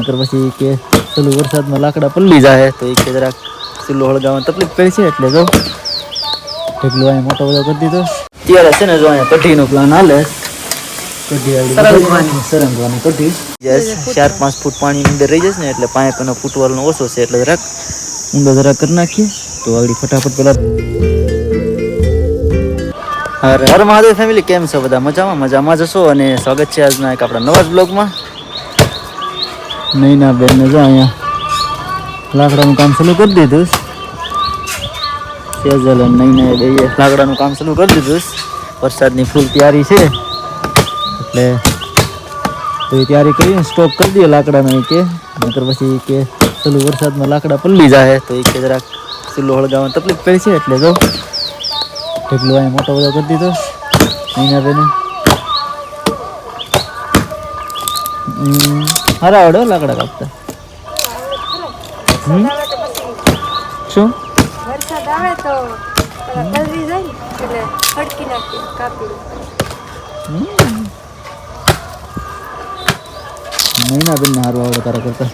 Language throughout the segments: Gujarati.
નકર પછી કે પેલું વરસાદમાં લાકડા પલ્લી જાય તો એ કે જરાક સિલ્લો હળગાવવાની તકલીફ પડી છે એટલે જો ઢગલો અહીંયા મોટો બધો કરી દીધો. ત્યારે છે ને જો અહીંયા કઢીનો પ્લાન હાલે. સરંગવાની. સરંગવાની કઢી. યસ ચાર પાંચ ફૂટ પાણી અંદર રહી જશે ને એટલે પાઇપ એનો ફૂટવાળનો ઓછો છે એટલે જરાક ઊંડો જરાક કરી નાખીએ. તો આવડી ફટાફટ પેલા હર હર મહાદેવ ફેમિલી કેમ છો બધા? મજામાં? મજામાં જશો અને સ્વાગત છે આજના એક આપણા નવા જ બ્લોગમાં બેન, ને જો અહીંયા લાકડાનું કામ શરૂ કરી દીધું સેજલ અને નૈના દઈએ. લાકડાનું કામ શરૂ કરી દીધું વરસાદની ફૂલ તૈયારી છે. એટલે તો તૈયારી કરીને સ્ટોક કરી દઈએ લાકડાનો કે. નકર પછી કે પેલું વરસાદમાં લાકડા પલ્લી જાય તો એ કે જરાક ચૂલો હળગાવવાની તકલીફ પડી છે. એટલે જો ઢગલો અહીંયા મોટો બધો કરી દીધો નૈના બેને. હમ, આવડો લાકડા કાપતા શું? વરસાદ આવે તો પલળી જાય એટલે ફટકી નાખી કાપી મહિના બેન હારું આવડે તારા કરતા.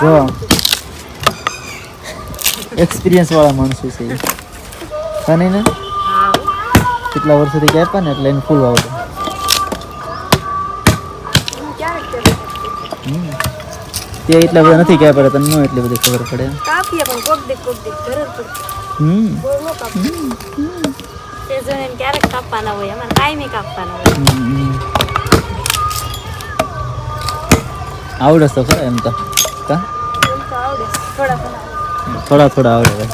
જો. એક્સપિરિયન્સ વાળા માણસો છે નહીં ને? કેટલા વર્ષોથી કાપ્યા ને એટલે એને ફૂલ આવડે. તે એટલા બધા નથી કહેવા પડે તમને એટલી બધી ખબર પડે કાપીએ પણ કોક દે કોક દે જરૂર પડે. હમ. સીઝન ક્યારેક કાપવાના હોય અમારે કાયમી કાપવાના હોય. આવડે તો ખરા એમ તો. કા? થોડા થોડા આવડે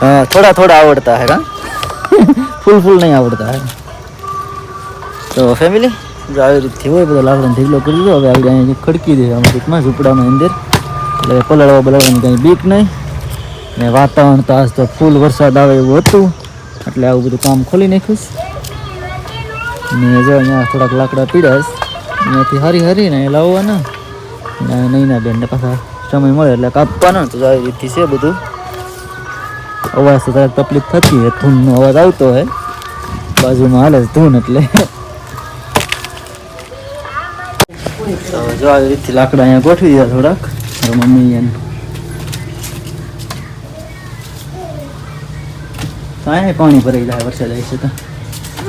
હા થોડા થોડા આવડતા હે ફૂલ ફૂલ નહીં આવડતા હે. તો ફેમિલી જો હોય બધા લાકડાને ઢીકલો કરી હવે અહીંયા ખડકી દે આમ ટૂંકમાં ઝૂંપડામાં અંદર. એટલે પલળવા બલળવાની કંઈ બીક નહીં. ને વાતાવરણ તો આજ તો ફૂલ વરસાદ આવે એવું હતું. એટલે આવું બધું કામ ખોલી નાખ્યું છે. ને જો અહીંયા થોડાક લાકડા પીડાશ અહીંયાથી હરી હરીને ને લાવવાના. ને નહીં ના બેન પાછા સમય મળે એટલે કાપવાના. તો આવી રીતથી છે બધું. અવાજ તો જરાક તકલીફ થતી હોય. ધૂનનો અવાજ આવતો હોય. બાજુમાં હાલે ધૂન એટલે. તો જો આવી રીતથી લાકડા અહીંયા ગોઠવી દીધા થોડાક. મારા મમ્મી એને. અહીંયા પાણી ભરાઈ જાય વરસાદ આવી છે તો.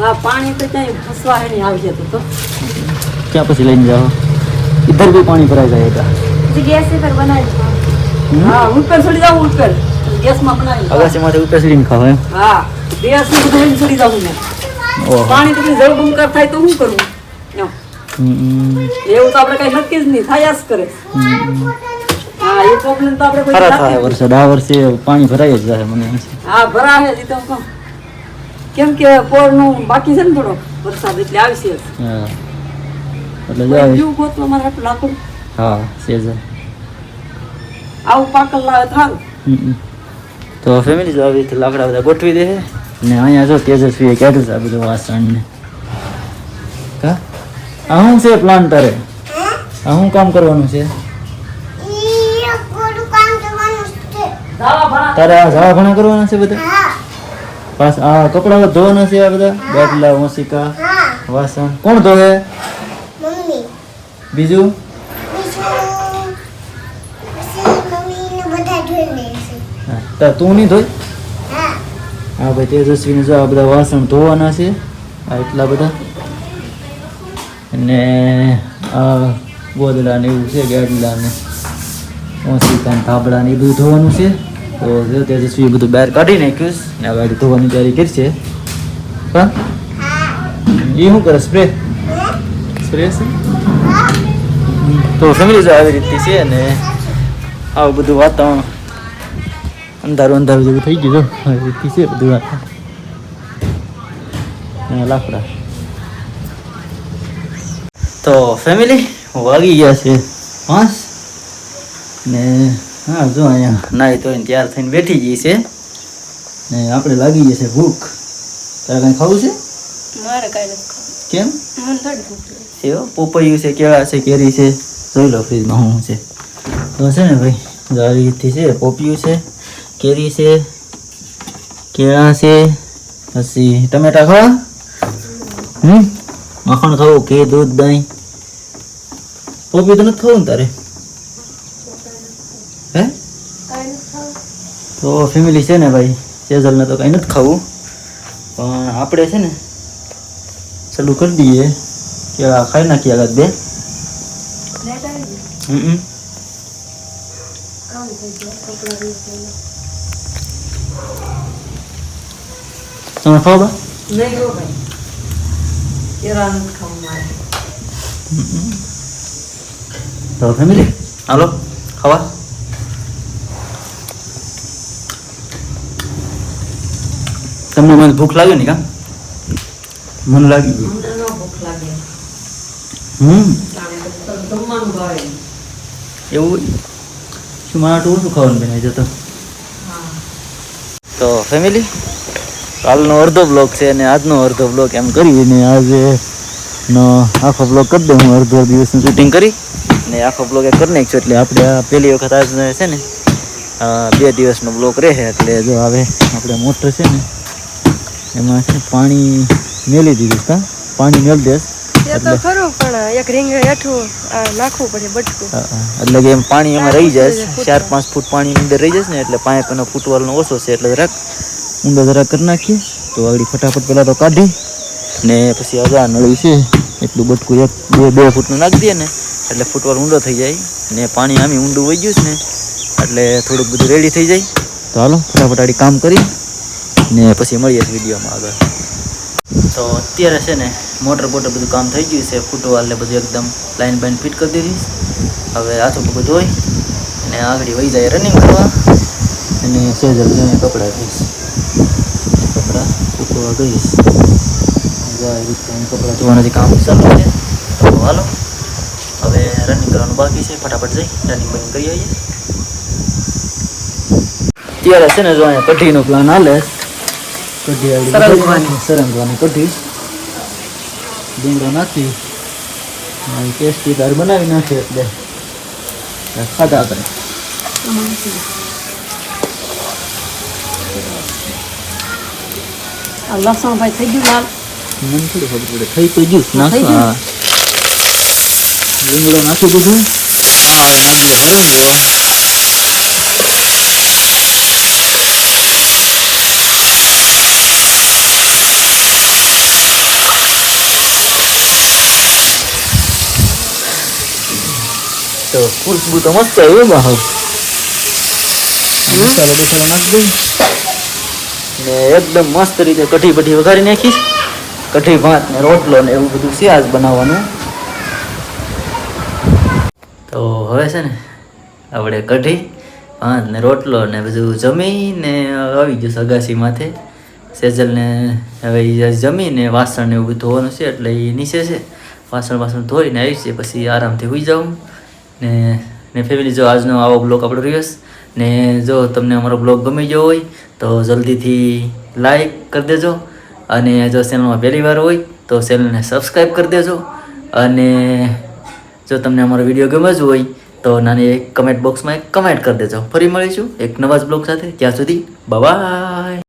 હા પાણી તો ક્યાંય ફસવા હે નહીં આવી જતું તો. ક્યાં પછી લઈને જાઓ? ઇધર બી પાણી ભરાઈ જાય હતા ગેસ પર બનાવી હા ઉપર ચડી જાવ ઉપર ગેસમાં બનાવી અગાસીમાંથી ઉપર સીડીને ખાવ એમ? હા ગેસ બધું લઈને જાવ પાણી તો બંકર થાય તો શું કરવું એવું તો આપણે કઈ નક્કી જ નહીં થયા જ કરે. હા એ પ્રોબ્લેમ તો આપણે કોઈ ખરા થાય વરસાદ. આ વર્ષે પાણી ભરાય જ જાય મને હા ભરાય જ તો કહું. કેમ કે પોરનું બાકી છે ને થોડો વરસાદ એટલે આવશે હા. એટલે જાય. જીવ ગોતવા મારે આટલું લાકડું? હા સેજ આવું પાકલ લાવે થાલ તો ફેમિલી જ આવી લાકડા બધા ગોઠવી દે ને અહીંયા જો તેજસ્વી કેટલું છે આ બધું વાસણ ને. આ શું છે પ્લાન તારે આ શું કામ કરવાનું છે. તારે આ ઝાડા ભણા કરવાના છે બધા? પાસ આ કપડા ધોવાના છે આ બધા? બાટલા ઓસિકા વાસણ. કોણ ધોવે? બીજું? હા, તાર તું નહીં ધોઈ હા ભાઈ તેજસ્વીને જો આ બધા વાસણ ધોવાના છે આ એટલા બધા. અને આ ગોદડા ને એવું છે, ગાડલા ને ને થાબડા ને એ બધું ધોવાનું છે. તો તેજસ્વી બધું બહાર કાઢી નાખ્યું ને ગાડી ધોવાની તૈયારી કરી છે. હા? એ શું કરે સ્પ્રે સ્પ્રે છે? તો સમજી જો આવી રીતથી છે અને આવું બધું વાતાવરણ અંધારું અંધારું જેવું થઈ ગયું આવી રીતે છે બધું વાતાવરણ. લાકડા. તો ફેમિલી વાગી ગયા છે પાંચ. ને હા જો અહીંયા નાહી તો તૈયાર થઈને બેઠી ગઈ છે. ને આપણે લાગી જશે ભૂખ. તારે કંઈ ખાવું છે? મારે કાંઈ નથી કેમ. એવો? પોપૈયું છે કેળા છે કેરી છે. જોઈ લો ફ્રીજમાં શું છે. તો છે ને ભાઈ આવી રીતથી છે પોપિયું છે કેરી છે કેળા છે પછી ટમેટા ખાવા હમ? માખણ ખાવું કે દૂધ દહીં? પોપી તો નથી ખાવું ને તારે હે તો ફેમિલી છે ને ભાઈ સેઝલને તો કાંઈ નથી ખાવું પણ આપણે છે ને ચાલુ કરી દઈએ કે આ ખાઈ નાખીએ આગળ બે હમ તમે ખાઓ બા નહીં ગો ભાઈ કેળા નથી ખાવું મારે તો ફેમિલી હાલો ખાવા તમને મને ભૂખ લાગે ને કા? મને લાગી. ગયું હમ. એવું? શું મારા આટલું ઓછું ખાવાનું બનાવી જતો હા. તો ફેમિલી કાલનો અડધો બ્લોક છે અને આજનો અડધો બ્લોક એમ કરીને આજે નો આખો બ્લોક કરી દઉં હું અડધો દિવસનું શૂટિંગ કરી. ને આખો બ્લોગ એ કરી નાખ્યો એટલે આપણે પહેલી વખત આજ છે ને બે દિવસનો બ્લોક રહે એટલે જો હવે આપણે મોટર છે ને એમાં છે પાણી મેલી દીધું કા પાણી મેળ દેશ તે ખરું પણ એક રીંગ હેઠું નાખવું પડે બટકું. અ, અ, એટલે કે એમ પાણી એમાં રહી જાય ચાર પાંચ ફૂટ પાણી અંદર રહી જશે ને એટલે પાંચ એનો ફૂટવાળનો ઓછો છે એટલે જરાક ઊંડો જરાક કરી નાખીએ. તો આગળ ફટાફટ પહેલાં તો કાઢી. ને પછી હવે આ નળી છે એટલું બટકું એક બે બે ફૂટનું નાખી દઈએ ને. એટલે ફૂટવાલ ઊંડો થઈ જાય ને પાણી આમી ઊંડું વહી ગયું છે ને, એટલે થોડુંક બધું રેડી થઈ જાય. તો હાલો, ફટાફટ આડી કામ કરી ને પછી મળીએ વિડીયોમાં આગળ. તો અત્યારે છે ને, મોટર બોટર બધું કામ થઈ ગયું છે ફૂટવાલ ને બધું એકદમ લાઈન બાઈન ફિટ કરી દીધી હવે હાથું બધું ધોઈ અને આગળ વહી જાય રનિંગ કરવા. અને સેજલ જઈને કપડાં જઈશ કપડાં ફૂટવા ગઈશ. કપડાં ધોવાના જે કામ ચાલુ છે. હવે રનિંગ કરવાનું બાકી છે. ફટાફટ જઈ રનિંગ બનિંગ કરી આવીએ. અત્યારે છે ને જો અહીંયા કઢીનો પ્લાન હાલે. કઢી સરંગવાની. કઢી. ડુંગળો નાખી. અને ટેસ્ટી દાળ બનાવી નાખી એટલે ખાધા કરે આ લસણ ભાઈ થઈ ગયું લાલ. મને થોડું ખબર પડે. થઈ તો ગયું. થઈ હા આ હવે નાની સરંગો તો ખુશ્બુ તો મસ્ત આવી એમાં હવે મસાલા બસાલા નાખી ને એકદમ મસ્ત રીતે કઢી બઢી વઘારી નાખીશ કઢી ભાત ને રોટલો ને એવું બધું છે આજ બનાવવાનું તો હવે છે ને, આપણે કઢી, ભાત ને રોટલો ને બધું જમીને આવી ગયું સગાસી માથે. સેજલને હવે જમીને વાસણ ને એવું ધોવાનું છે, એટલે એ નીચે છે. વાસણ વાસણ ધોઈને આવી છે, પછી આરામથી હોઈ જાઉં. ને ને ફેમિલી જો આજનો આવો બ્લોગ આપણો રહ્યો ને જો તમને અમારો બ્લોગ ગમી ગયો હોય, તો જલ્દીથી લાઈક કરી દેજો. અને જો ચેનલમાં પહેલી વાર હોય, તો ચેનલને સબસ્ક્રાઈબ કરી દેજો. અને જો તમને અમારો વીડિયો ગમે જ હોય, તો નાની એક કમેન્ટ બોક્સમાં એક કમેન્ટ કરી દેજો. ફરી મળીશું એક નવા જ બ્લોગ સાથે. ત્યાં સુધી બાય